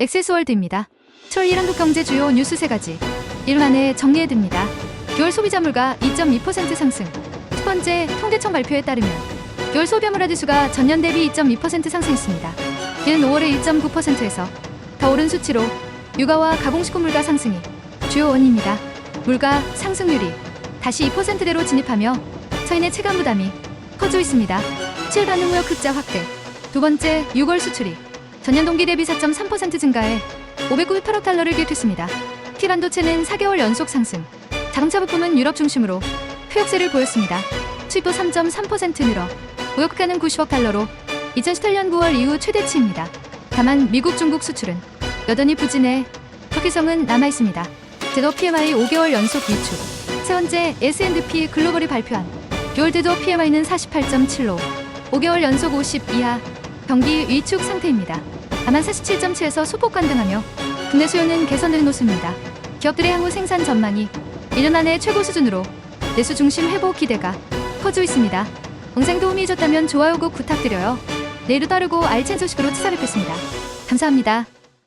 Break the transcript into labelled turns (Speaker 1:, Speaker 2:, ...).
Speaker 1: 엑세스월드입니다. 7월 1 한국 경제 주요 뉴스 세 가지. 1월 안에 정리해드립니다. 9월 소비자 물가 2.2% 상승. 첫 번째 통계청 발표에 따르면 9월 소비자 지수가 전년 대비 2.2% 상승했습니다. 이는 5월의 1.9%에서 더 오른 수치로 육아와 가공식품 물가 상승이 주요 원인입니다. 물가 상승률이 다시 2%대로 진입하며 서인의 체감 부담이 커지고 있습니다. 7 반응무역 흑자 확대. 두 번째 6월 수출이 전년 동기 대비 4.3% 증가해 598억 달러를 기록했습니다. 티 반도체는 4개월 연속 상승. 자동차 부품은 유럽 중심으로 회역세를 보였습니다. 수입도 3.3% 늘어 무역가는 90억 달러로 2018년 9월 이후 최대치입니다. 다만 미국 중국 수출은 여전히 부진해 터키성은 남아 있습니다. 제도 PMI 5개월 연속 위축. 세 번째 S&P 글로벌이 발표한 6월 제도 PMI는 48.7로 5개월 연속 50 이하 경기 위축 상태입니다. 다만 47.7에서 소폭 간등하며 국내 수요는 개선되는 모습입니다. 기업들의 향후 생산 전망이 1년 안에 최고 수준으로 내수 중심 회복 기대가 커지고 있습니다. 영상 도움이 줬다면 좋아요 꼭 부탁드려요. 내일도 다르고 알찬 소식으로 찾아뵙겠습니다. 감사합니다.